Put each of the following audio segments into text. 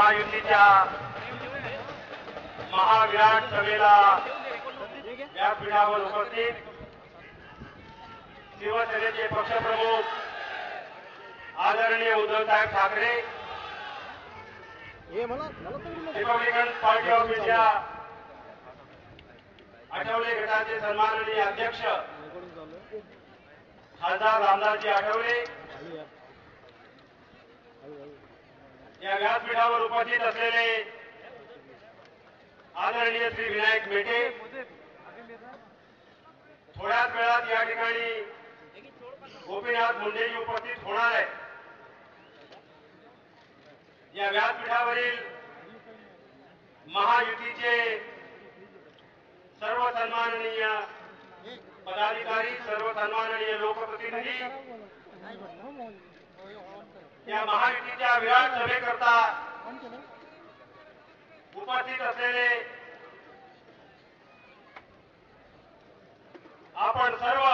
महायुतीच्या महाविराट सभेला व्यासपीठावर उपस्थित शिवसेनेचे पक्षप्रमुख आदरणीय उद्धवसाहेब Thackeray Republican party of India Athawale गटाचे सन्माननीय अध्यक्ष खासदार रामदासजी आठवले या. व्यासपीठावर उपस्थित असलेले आदरणीय श्री विनायक मेटे थोड्याच वेळात या ठिकाणी गोपीनाथ मुंडेजी उपस्थित होणार आहे या व्यासपीठावरील महायुतीचे सर्व सन्माननीय पदाधिकारी सर्व सन्माननीय लोकप्रतिनिधी या महायुतीच्या विराट सभेकरता उपस्थित असलेले आपण सर्व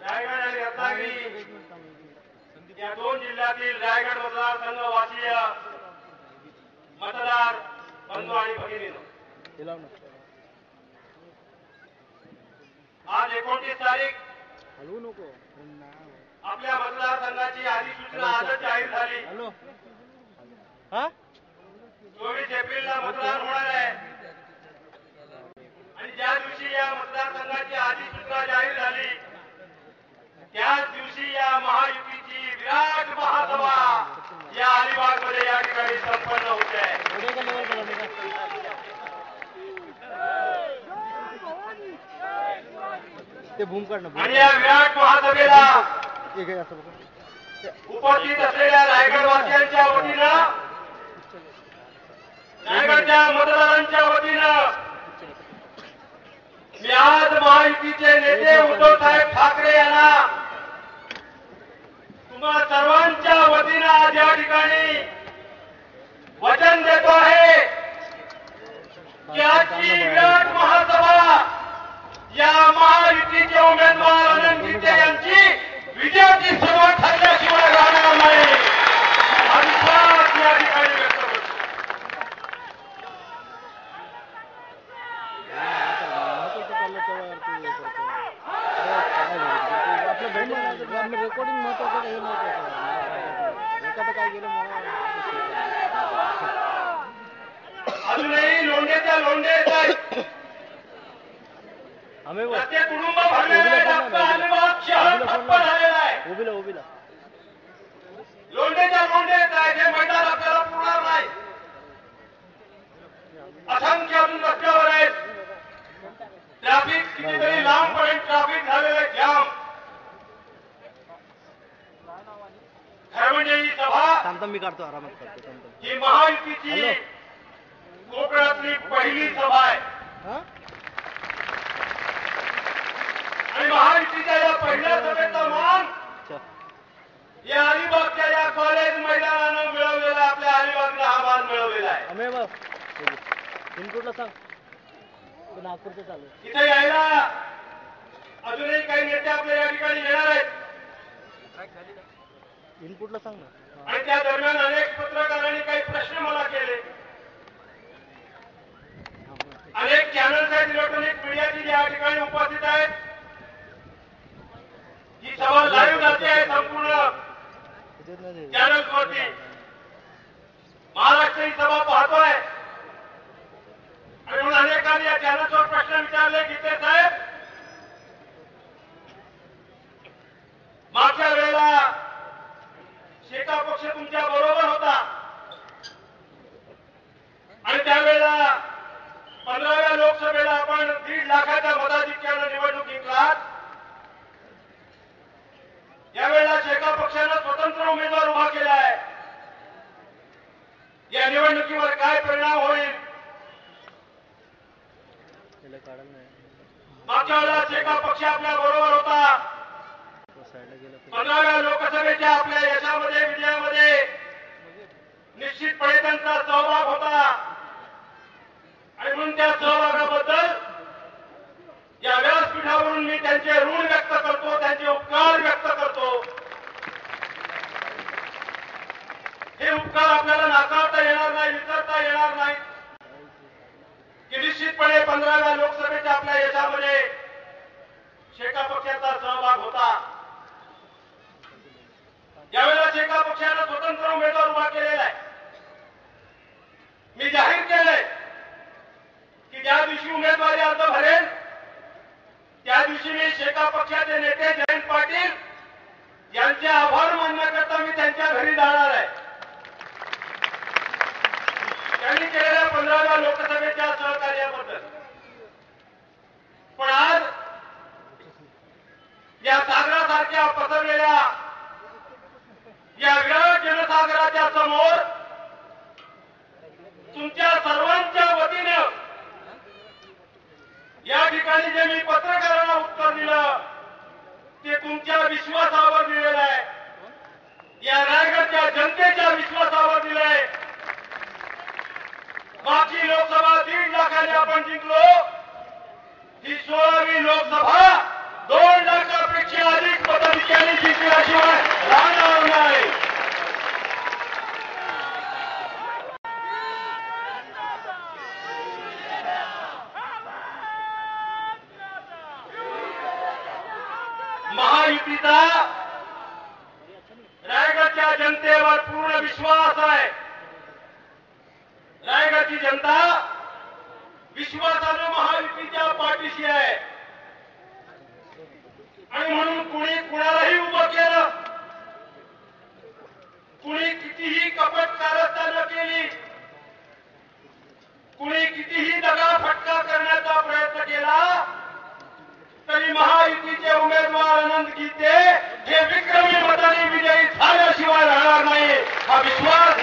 रायगड आणि रत्नागिरी या दोन जिल्ह्यातील रायगड मतदारसंघ वासीय मतदार बंधू आणि भगिनी आज एकोणतीस तारीख हलवू नको ना. आपल्या मतदारसंघाची अधिसूचना आजच जाहीर झाली. हा? चोवीस एप्रिलला मतदान होणार आहे. आणि ज्या दिवशी या मतदारसंघाची अधिसूचना जाहीर झाली त्याच दिवशी या महायुतीची विराट महासभा या अलिबागमध्ये या ठिकाणी संपन्न होते आणि या विराट महासभेला उपस्थित असलेल्या रायगडवासियांच्या वतीनं रायगडच्या मतदारांच्या वतीनं मी आज महायुतीचे नेते उद्धव साहेब ठाकरे यांना तुम्हा सर्वांच्या वतीनं आज या ठिकाणी वचन देतो आहे की आजची विराट महासभा या महायुतीचे उमेदवार अनंत गीते यांची विजयाची सभा ठरल्याशिवाय राहणार नाही हा विश्वास या ठिकाणी व्यक्त होतो आपलं रेकॉर्डिंग महत्वाचं का हे महत्वाचं एखादं काय गेलं मला अजूनही लोंढेच्या लोंढे आम्ही. प्रत्येक कुटुंब भरलेलं आहे डॉक्टर अलिबाग शहर ठप्प झालेलं आहे. उभीला उभीला लोंढेच्या लोंढे येत आहेत हे मैदान आपल्याला पुरणार नाही. असंख्य सभा थांब थांब मी काढतो आरामात. ही महायुतीची कोकणातली पहिली सभा आहे हा आणि महायुतीच्या या पहिल्या सभेचा मान. या अलिबागच्या या कॉलेज मैदानानं मिळवलेला आहे. आपल्या अलिबागला हा मान मिळवलेला आहे इनपुटला सांग ते नागपूरचं चालू आहे. इथे यायला अजूनही काही नेते आपल्या या ठिकाणी येणार आहेत इनपुटला सांग ना. आणि त्या दरम्यान अनेक पत्रकारांनी काही प्रश्न मला केले. अनेक चॅनल्स आहेत इलेक्ट्रॉनिक मीडियाची जी या ठिकाणी उपस्थित आहेत. ही सभा लाईव्ह जाते आहे संपूर्ण. चॅनल्स वरती महाराष्ट्र ही सभा पाहतोय आणि म्हणून अनेकांनी या चॅनल्सवर प्रश्न विचारले गीते साहेब मागच्या वेळेला शेका पक्ष तुमच्या बरोबर होता आणि त्यावेळेला पंधराव्या लोकसभेला तीन लाखाच्या मताधिक्यानं निवडणूक जिंकलात. यावेळेला एका पक्षानं स्वतंत्र उमेदवार उभा केला आहे या निवडणुकीवर काय परिणाम होईल? मागच्या वेळेला एका पक्ष आपल्या बरोबर होता. पंधराव्या लोकसभेच्या आपल्या यशामध्ये विजयामध्ये निश्चितपणे त्यांचा सहभाग होता. आणि म्हणून त्या सहभागाबद्दल म्हणून मी त्यांचे ऋण व्यक्त करतो त्यांचे उपकार व्यक्त करतो. हे उपकार आपल्याला नाकारता येणार नाही विसरता येणार नाही. की निश्चितपणे पंधराव्या लोकसभेच्या आपल्या यशामध्ये शेका पक्षाचा सहभाग होता. ज्यावेळेला शेका पक्षाला स्वतंत्र उमेदवार उभा केलेला आहे. मी जाहीर या सागरासारख्या पसरलेल्या या विराट जनसागराच्या समोर तुमच्या सर्वांच्या वतीनं या ठिकाणी जे मी पत्रकारांना उत्तर दिलं ते तुमच्या विश्वासावर दिलेलं आहे. या रायगडच्या जनतेच्या विश्वासावर दिलंय मागची लोकसभा दीड लाखाने आपण जिंकलो. ही सोळावी लोकसभा दोन लाख एकशे अधिक पदाधिकारी शिकल्याशिवाय राहणार महायुतीचा रायगडच्या जनतेवर पूर्ण विश्वास आहे. रायगडची जनता विश्वासानं महायुतीच्या पाठीशी आहे. आणि म्हणून कुणी कुणालाही उभं केलं कुणी कितीही कपट कारस्थान केली कुणी कितीही दगा फटका करण्याचा प्रयत्न केला तरी महायुतीचे उमेदवार अनंत गीते हे विक्रमी मताने विजयी झाल्याशिवाय राहणार नाही. हा विश्वास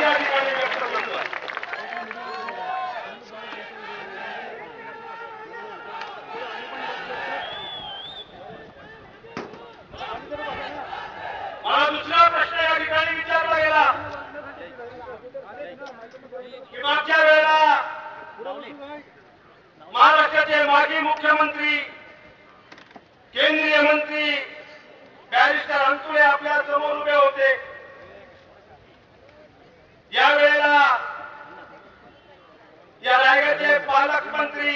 पालकमंत्री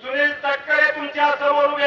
सुनील तटकरे तुमच्यासमोर उभे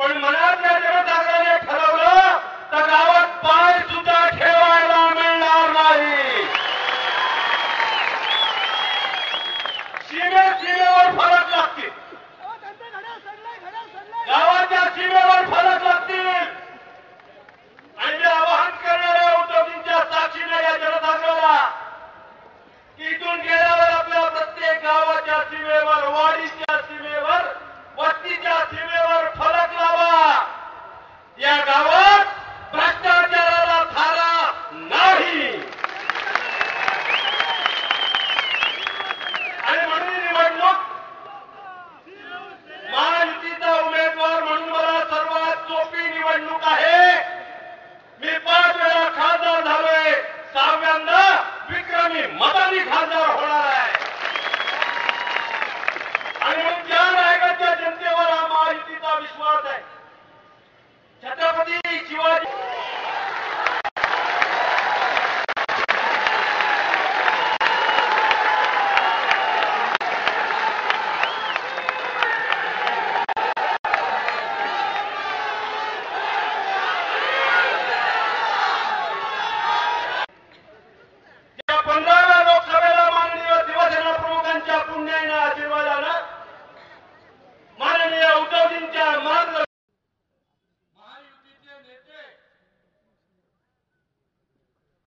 பொழுது